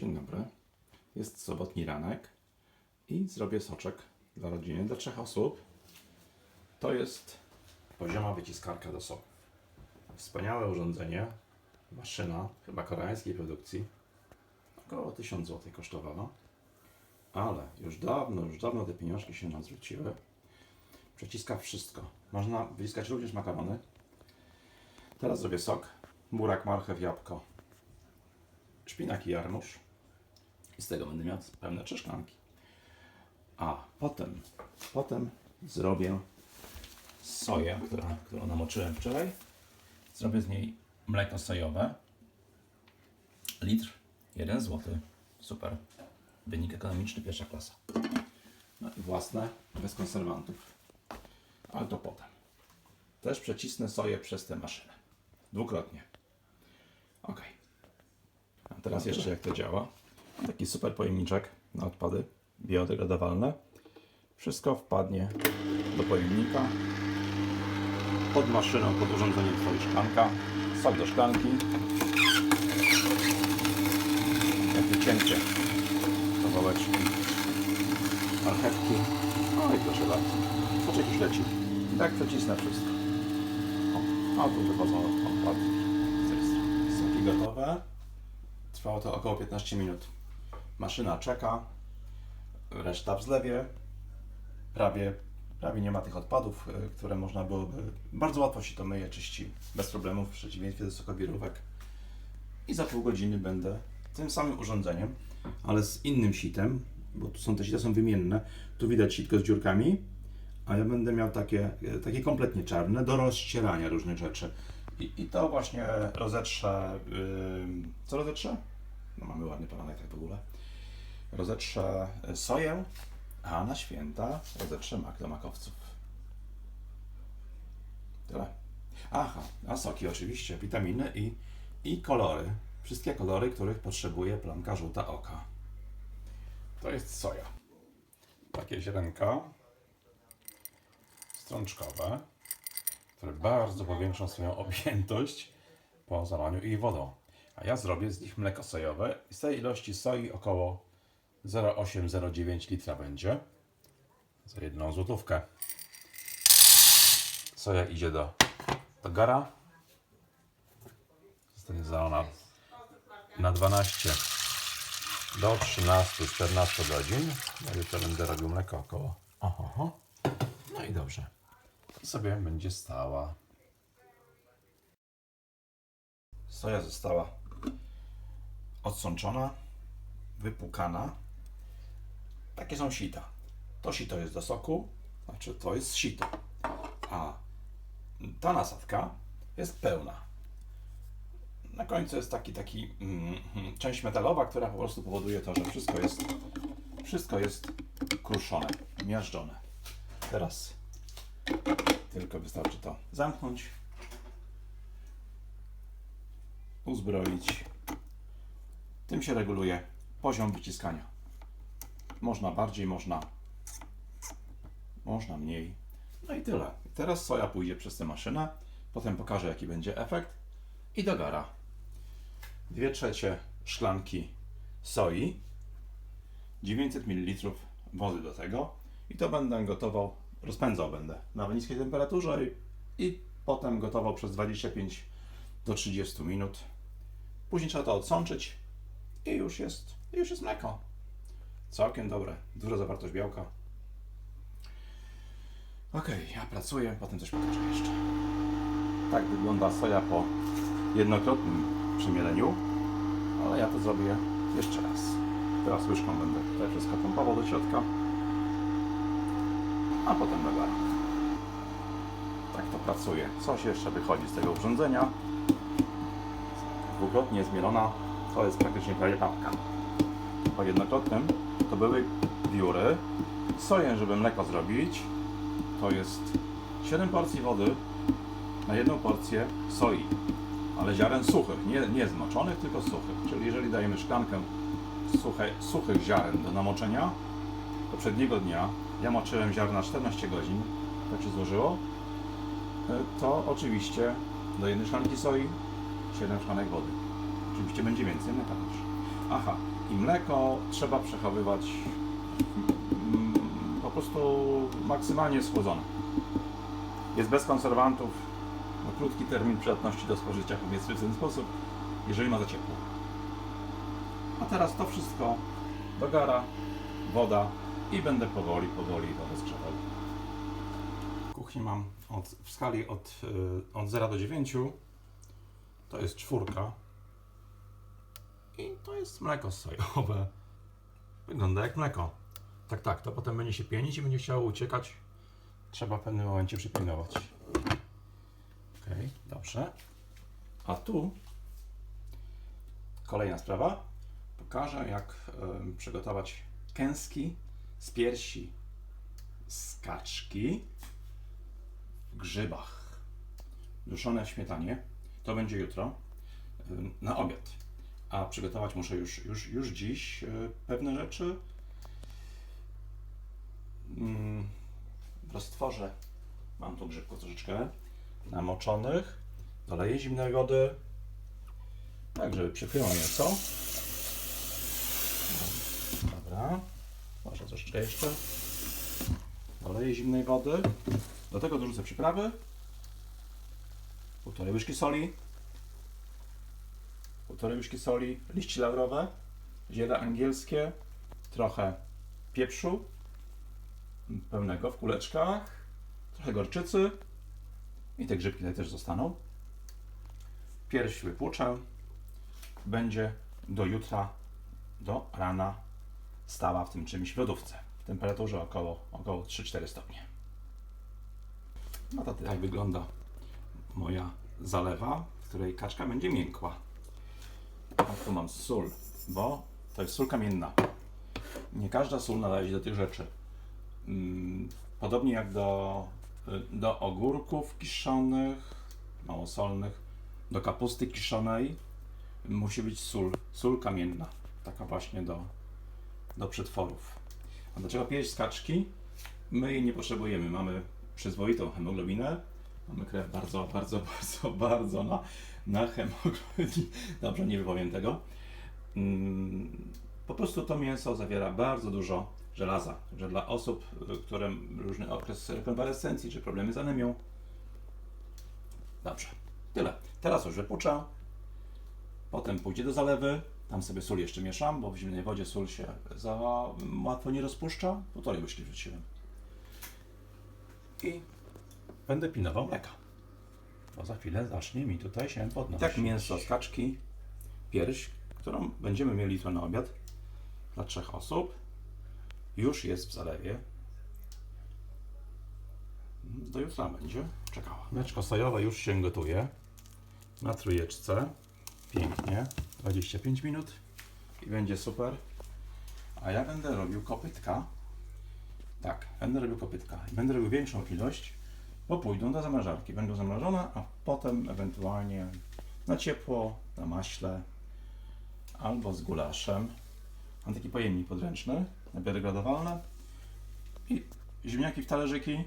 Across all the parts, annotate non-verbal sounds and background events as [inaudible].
Dzień dobry. Jest sobotni ranek i zrobię soczek dla rodziny, dla trzech osób. To jest pozioma wyciskarka do soków. Wspaniałe urządzenie. Maszyna, chyba koreańskiej produkcji. Około 1000 zł kosztowała. Ale już dawno, już dawno te pieniążki się nam zwróciły. Przeciska wszystko. Można wyciskać również makarony. Teraz zrobię sok. Burak, marchew, jabłko, szpinak i jarmuż. I z tego będę miał pełne trzy szklanki. A potem, potem zrobię soję, którą, którą namoczyłem wczoraj. Zrobię z niej mleko sojowe. Litr, 1 zł. Super. Wynik ekonomiczny, pierwsza klasa. No i własne, bez konserwantów. Ale to potem. Też przecisnę soję przez tę maszynę. Dwukrotnie. Ok. A teraz jeszcze jak to działa. Taki super pojemniczek na odpady biodegradowalne. Wszystko wpadnie do pojemnika. Pod maszyną, pod urządzeniem stoi szklanka. Sok do szklanki. Takie cięcie kawałeczki marchewki. No i proszę bardzo. Soczek już leci. I tak przecisnę wszystko. O, a tu wychodzą odpady. Soki gotowe. Trwało to około 15 minut. Maszyna czeka. Reszta w zlewie. Prawie, prawie nie ma tych odpadów, y, które można byłoby... Bardzo łatwo się to myje, czyści. Bez problemów, w przeciwieństwie do sokowirówek. I za pół godziny będę tym samym urządzeniem, ale z innym sitem, bo tu są te sita są wymienne. Tu widać sitko z dziurkami, a ja będę miał takie, e, takie kompletnie czarne do rozcierania różnych rzeczy. I, i to właśnie rozetrze. ym, co rozetrze? No mamy ładny parametr w ogóle. Rozetrze soję, a na święta rozetrze mak do makowców. Tyle. Aha, a soki oczywiście, witaminy i, i kolory. Wszystkie kolory, których potrzebuje plamka żółta oka. To jest soja. Takie ziarenka strączkowe, które bardzo powiększą swoją objętość po zalaniu ich wodą. A ja zrobię z nich mleko sojowe i z tej ilości soi około 0,8-0,9 litra będzie za jedną złotówkę. Soja idzie do, do gara. Zostanie zalana na 12 do 13-14 godzin. Ja jutro będę robił mleko około. Oho, oho. No i dobrze. I sobie będzie stała. Soja została odsączona, wypłukana. Takie są sita. To sito jest do soku, znaczy to jest sito. A ta nasadka jest pełna. Na końcu jest taki, taki mm, mm, część metalowa, która po prostu powoduje to, że wszystko jest, wszystko jest kruszone, miażdżone. Teraz tylko wystarczy to zamknąć, uzbroić. Tym się reguluje poziom wyciskania. Można bardziej, można, można mniej. No i tyle. Teraz soja pójdzie przez tę maszynę. Potem pokażę, jaki będzie efekt. I do gara. Dwie trzecie szklanki soi, 900 ml wody do tego i to będę gotował, rozpędzał będę na niskiej temperaturze i, i potem gotował przez 25 do 30 minut. Później trzeba to odsączyć i już jest, już jest mleko. Całkiem dobre, duża zawartość białka. Ok, ja pracuję, potem coś pokażę jeszcze. Tak wygląda soja po jednokrotnym przemieleniu, ale ja to zrobię jeszcze raz. Teraz łyżką będę tutaj wszystko pompował do środka, a potem do gara. Tak to pracuje. Coś jeszcze wychodzi z tego urządzenia. Dwukrotnie zmielona, to jest praktycznie prawie papka. Po jednokrotnym to były wióry. Soję, żeby mleko zrobić, to jest 7 porcji wody na jedną porcję soi ale ziaren suchych, nie, nie zmoczonych, tylko suchych. Czyli jeżeli dajemy szklankę suche, suchych ziaren do namoczenia, poprzedniego dnia ja moczyłem ziarna 14 godzin, tak się złożyło, e, to oczywiście do jednej szklanki soi 7 szklanek wody. Oczywiście będzie więcej mleka też. Aha, I mleko trzeba przechowywać mm, po prostu maksymalnie schłodzone. Jest bez konserwantów, ma krótki termin przydatności do spożycia, powiedzmy w ten sposób, jeżeli ma za ciepło. A teraz to wszystko dogara, woda i będę powoli, powoli to rozgrzewał. W kuchni mam od, w skali od, y, od 0 do 9 to jest czwórka i to jest mleko sojowe. Wygląda jak mleko. Tak, tak, to potem będzie się pienić i będzie chciało uciekać. Trzeba w pewnym momencie przypilnować. Ok, dobrze. A tu kolejna sprawa. Pokażę, jak em, przygotować kęski z piersi z kaczki w grzybach. Duszone w śmietanie. To będzie jutro em, na obiad. A przygotować muszę już, już, już dziś e, pewne rzeczy. Mm, W roztworze mam tu grzybków troszeczkę namoczonych. Doleję zimnej wody. Tak, żeby przykryło mięso. Dobra. Może troszeczkę jeszcze. Doleję zimnej wody. Do tego dorzucę przyprawy. Półtorej łyżki soli. Półtorej łyżki soli. Liści laurowe. Ziele angielskie. Trochę pieprzu. Pełnego w kuleczkach. Trochę gorczycy. I te grzybki tutaj też zostaną. Pierś wypłuczę. Będzie do jutra, do rana stała w tym czymś w lodówce. W temperaturze około, około 3-4 stopnie. No to. Tak wygląda moja zalewa, w której kaczka będzie miękła. A tu mam sól, bo to jest sól kamienna. Nie każda sól nadaje się do tych rzeczy. Mm, Podobnie jak do, do ogórków kiszonych, małosolnych, do kapusty kiszonej musi być sól, sól kamienna, taka właśnie do, do przetworów. A dlaczego pierś z kaczki? My jej nie potrzebujemy. Mamy przyzwoitą hemoglobinę, mamy krew bardzo, bardzo, [laughs] bardzo, bardzo na, na hemoglobinii. Dobrze, nie wypowiem tego. Mm, Po prostu to mięso zawiera bardzo dużo żelaza, że dla osób, y, które różny okres rekonwalescencji czy problemy z anemią. Dobrze, tyle. Teraz już wypuczę. Potem pójdzie do zalewy. Tam sobie sól jeszcze mieszam, bo w zimnej wodzie sól się za łatwo nie rozpuszcza. Półtorej łyżki wrzuciłem. I będę pilnował mleka. Bo za chwilę zacznie mi tutaj się podnosić. Tak, mięso z kaczki, pierś, którą będziemy mieli to na obiad dla trzech osób. Już jest w zalewie. Do jutra będzie czekała. Mleczko sojowe już się gotuje. Na trójeczce. Pięknie. 25 minut. I będzie super. A ja będę robił kopytka. Tak, będę robił kopytka. Będę robił większą ilość, bo pójdą do zamrażarki. Będą zamrożone, a potem ewentualnie na ciepło, na maśle albo z gulaszem. Mam taki pojemnik podręczny, biodegradowalne i ziemniaki w talerzyki,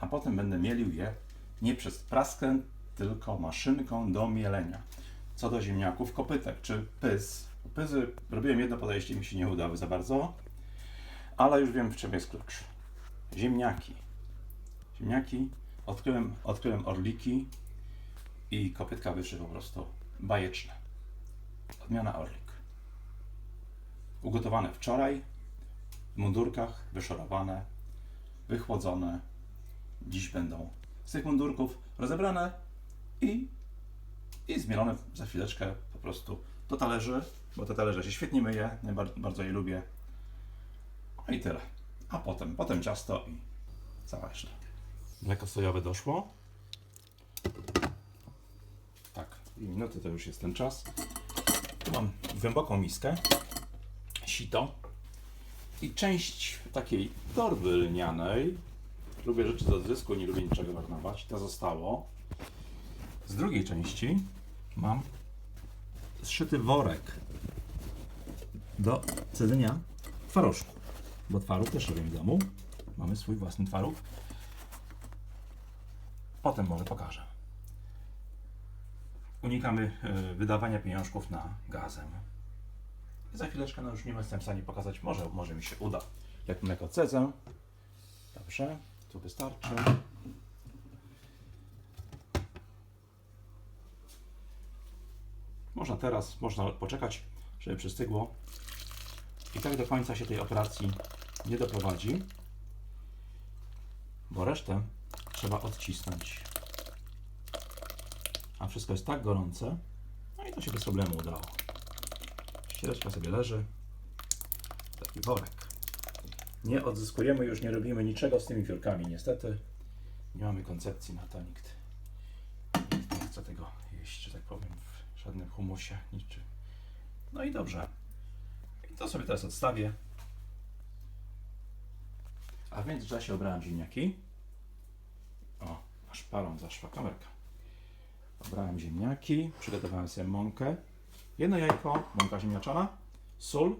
a potem będę mielił je nie przez praskę, tylko maszynką do mielenia. Co do ziemniaków, kopytek czy pys. Pyzy robiłem jedno podejście, mi się nie udały za bardzo, ale już wiem w czym jest klucz. Ziemniaki. Ziemniaki, odkryłem, odkryłem orliki i kopytka wyszły po prostu bajeczne. Odmiana orlik. Ugotowane wczoraj, w mundurkach, wyszorowane, wychłodzone. Dziś będą z tych mundurków rozebrane i, i zmielone za chwileczkę po prostu do talerzy, bo te talerze się świetnie myje, bardzo je lubię. No i tyle. A potem, potem ciasto i cała reszta. Mleko sojowe doszło. Tak, i minuty to już jest ten czas. Tu mam głęboką miskę, sito i część takiej torby lnianej. Lubię rzeczy do odzysku, nie lubię niczego marnować. To zostało. Z drugiej części mam zszyty worek do cedzenia twarożku. Bo twaróg też robię w domu. Mamy swój własny twaróg. Potem może pokażę. Unikamy e, wydawania pieniążków na gazem. I za chwileczkę, no już nie jestem w stanie pokazać, może, może mi się uda. Jak mleko cedzę. Dobrze, tu wystarczy. Można teraz, można poczekać, żeby przystygło. I tak do końca się tej operacji nie doprowadzi, bo resztę trzeba odcisnąć. A wszystko jest tak gorące, no i to się bez problemu udało. Ściereczka sobie leży. Taki worek. Nie odzyskujemy, już nie robimy niczego z tymi wiórkami, niestety. Nie mamy koncepcji na to, nikt, nikt nie chce tego jeść, że tak powiem, w żadnym humusie, niczym. No i dobrze. I to sobie teraz odstawię. A w międzyczasie obrałem ziemniaki. Palą zaszła kamerka. Obrałem ziemniaki, przygotowałem sobie mąkę. Jedno jajko, mąka ziemniaczana, sól.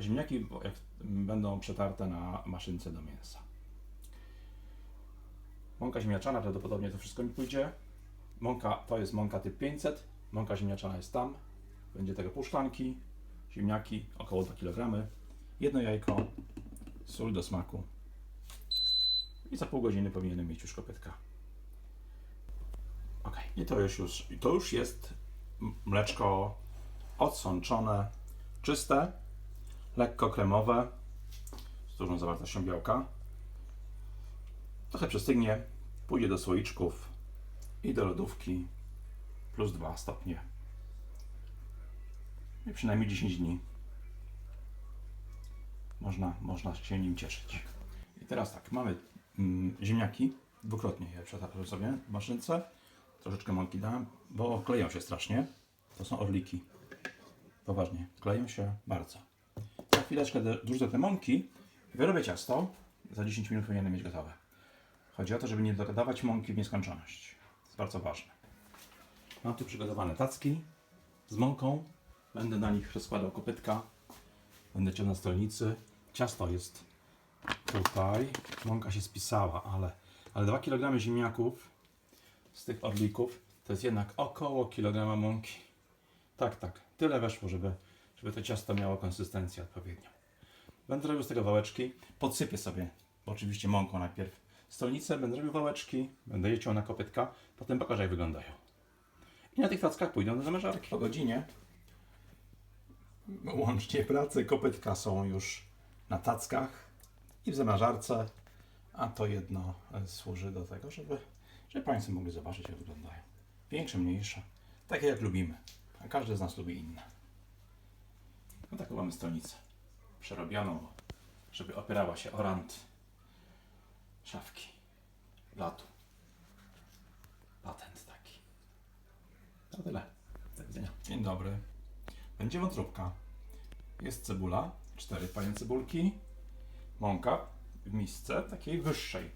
Ziemniaki jak będą przetarte na maszynce do mięsa. Mąka ziemniaczana, prawdopodobnie to wszystko mi pójdzie. Mąka to jest mąka typ 500. Mąka ziemniaczana jest tam. Będzie tego pół szklanki. Ziemniaki około 2 kg. Jedno jajko, sól do smaku. I za pół godziny powinienem mieć już kopytka. Ok, i to już, już, to już jest mleczko odsączone, czyste, lekko kremowe, z dużą zawartością białka. Trochę przystygnie, pójdzie do słoiczków i do lodówki plus 2 stopnie. I przynajmniej 10 dni można, można się nim cieszyć. I teraz tak, mamy ziemniaki, dwukrotnie je przetarłem sobie w maszynce. Troszeczkę mąki dałem, bo kleją się strasznie. To są orliki. Poważnie, kleją się bardzo. Za chwileczkę dorzucę te mąki, wyrobię ciasto. Za 10 minut powinienem mieć gotowe. Chodzi o to, żeby nie dodawać mąki w nieskończoność. To jest bardzo ważne. Mam tu przygotowane tacki z mąką. Będę na nich rozkładał kopytka. Będę ciął na stolnicy. Ciasto jest tutaj. Mąka się spisała, ale, ale 2 kg ziemniaków z tych orlików to jest jednak około kilograma mąki. Tak, tak. Tyle weszło, żeby, żeby to ciasto miało konsystencję odpowiednią. Będę robił z tego wałeczki. Podsypię sobie, oczywiście mąką najpierw stolnicę, będę robił wałeczki, będę je ciął na kopytka, potem pokażę jak wyglądają. I na tych tackach pójdą do zamrażarki. Po godzinie łącznie pracy kopytka są już na tackach i w zamrażarce, a to jedno e, służy do tego, żeby, żeby Państwo mogli zobaczyć jak wyglądają. Większe, mniejsze, takie jak lubimy, a każdy z nas lubi inne. No taką mamy stronicę przerobioną, żeby opierała się o rant szafki latu. Patent taki. To tyle. Do widzenia. Dzień dobry. Będzie wątróbka. Jest cebula, cztery panie cebulki, mąka w misce takiej wyższej,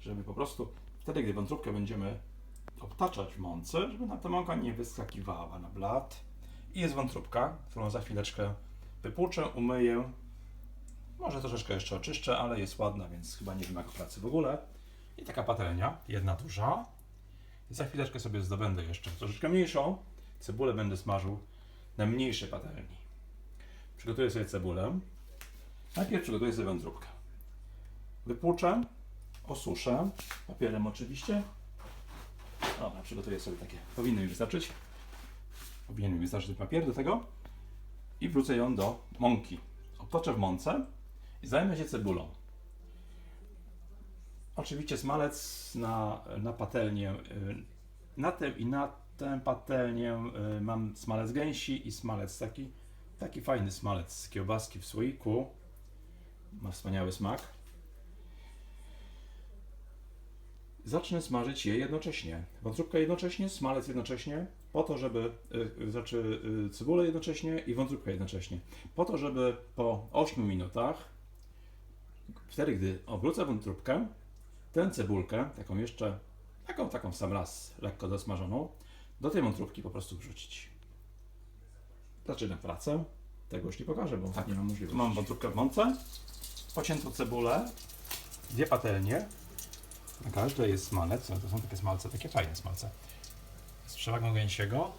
żeby po prostu wtedy, gdy wątróbkę będziemy obtaczać w mące, żeby nam ta mąka nie wyskakiwała na blat. I jest wątróbka, którą za chwileczkę wypłuczę, umyję. Może troszeczkę jeszcze oczyszczę, ale jest ładna, więc chyba nie wymaga pracy w ogóle. I taka patelnia, jedna duża. Za chwileczkę sobie zdobędę jeszcze troszeczkę mniejszą. Cebulę będę smażył na mniejszej patelni. Przygotuję sobie cebulę. Najpierw przygotuję sobie wątróbkę. Wypłuczę, osuszę, papierem oczywiście. Dobra, przygotuję sobie takie. Powinno mi wystarczyć. Powinien mi wystarczyć papier do tego. I wrzucę ją do mąki. Obtoczę w mące i zajmę się cebulą. Oczywiście smalec na, na patelnię. y, Na tę i na tę patelnię y, mam smalec gęsi i smalec taki, taki fajny smalec z kiełbaski w słoiku. Ma wspaniały smak. Zacznę smażyć je jednocześnie. Wątróbkę jednocześnie, smalec jednocześnie, po to, żeby, y, znaczy y, cebulę jednocześnie i wątróbkę jednocześnie. Po to, żeby po 8 minutach, wtedy gdy obrócę wątróbkę, tę cebulkę, taką jeszcze, taką, taką w sam raz, lekko dosmażoną, do tej wątróbki po prostu wrzucić. Zaczynam pracę. Tego już nie pokażę, bo nie mam możliwości. Mam wątróbkę w mące, pociętą cebulę, dwie patelnie. Na każdej jest smalec, to są takie smalce, takie fajne smalce. Z przewagą gęsiego.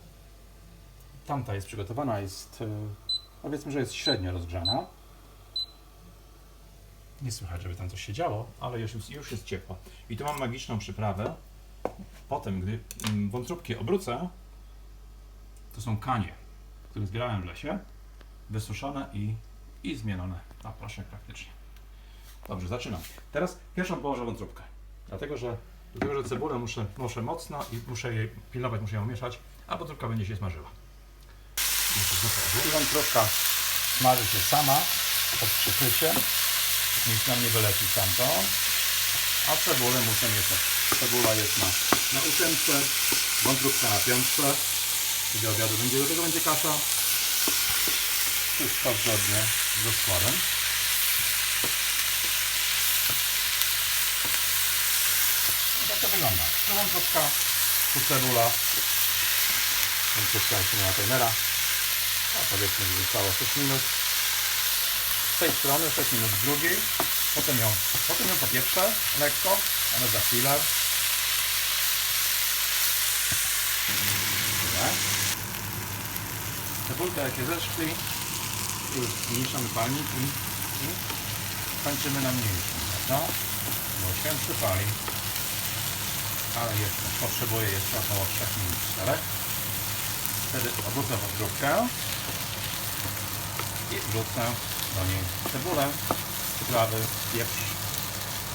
Tamta jest przygotowana, jest e, powiedzmy, że jest średnio rozgrzana. Nie słychać, żeby tam coś się działo, ale już, już jest ciepła. I tu mam magiczną przyprawę. Potem, gdy mm, wątróbki obrócę, to są kanie, które zbierałem w lesie, wysuszone i, i zmielone na proszek praktycznie. Dobrze, zaczynam. Teraz pierwszą położę wątróbkę. Dlatego, że, dlatego, że cebulę muszę, muszę mocno i muszę jej pilnować, muszę ją mieszać, a wątróbka będzie się smażyła. I wątróbka smaży się sama pod przykryciem. Nic nam nie wyleci stamtąd. A cebulę muszę mieszać. Cebula jest na, na ósemce, wątróbka na piątce. I do obiadu będzie, do tego będzie kasza. Wszystko zgodnie z rozkładem. I to wygląda. Tu cebula. Wątróbka jeszcze ma timera. A powiedzmy, że zostało 6 minut. Z tej strony 6 minut z drugiej. Potem ją, potem ją popieprzę lekko, ale za chwilę. Tyle. Cebulkę jak się zeszkli, już zmniejszamy palnik i, i kończymy na mniejszym, prawda? Bo się przypali. Ale jeszcze potrzebuję jeszcze około 3 minut, 4. Wtedy obrócę wątróbkę i wrzucę do niej cebulę, przyprawy, pieprz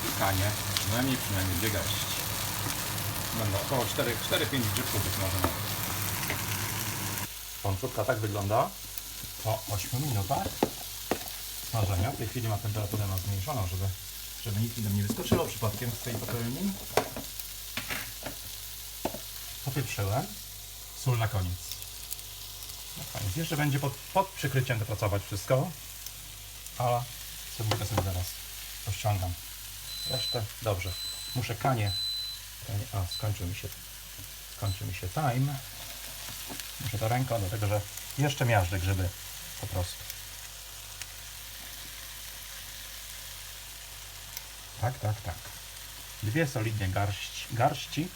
i kanie. Przynajmniej, przynajmniej dwie garści. Będą około 4-5 grzybków być może nawet. Wątróbka tak wygląda po 8 minutach smażenia. W tej chwili ma temperaturę ma zmniejszoną, żeby, żeby nic mi nie wyskoczyło przypadkiem z tej patelni. Popieprzyłem. Sól na koniec. Na koniec. Jeszcze będzie pod, pod przykryciem dopracować wszystko. A cebulkę sobie zaraz rozciągam. Resztę dobrze. Muszę kanie. kanie a, skończył mi się skończył mi się time. Muszę to ręką, dlatego że jeszcze miażdżę grzyby po prostu. Tak, tak, tak. Dwie solidnie garści, garści.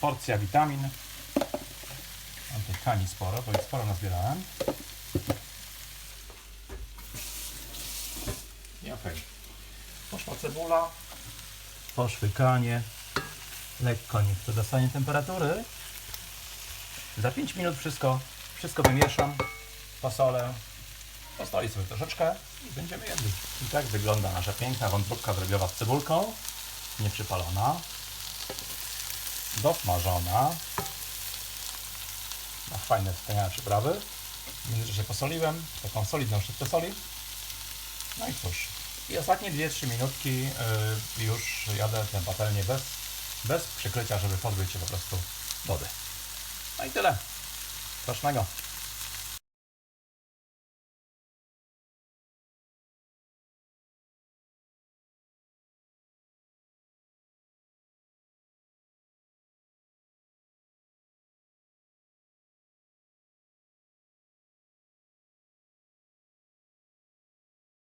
Porcja witamin. Mam tych kani sporo, bo ich sporo nazbierałem. I okej. Poszła cebula. Poszły kanie. Lekko niech to dostanie temperatury. Za 5 minut wszystko, wszystko wymieszam. Posolę. Postoi sobie troszeczkę i będziemy jedli. I tak wygląda nasza piękna wątróbka drobiowa z cebulką. Nieprzypalona. Dosmażona. Ma fajne, wspaniałe przyprawy. W międzyczasie posoliłem, taką solidną szybkę soli. No i cóż. I ostatnie 2-3 minutki yy, już jadę tę patelnię bez, bez przykrycia, żeby pozbyć się po prostu wody. No i tyle. Smacznego.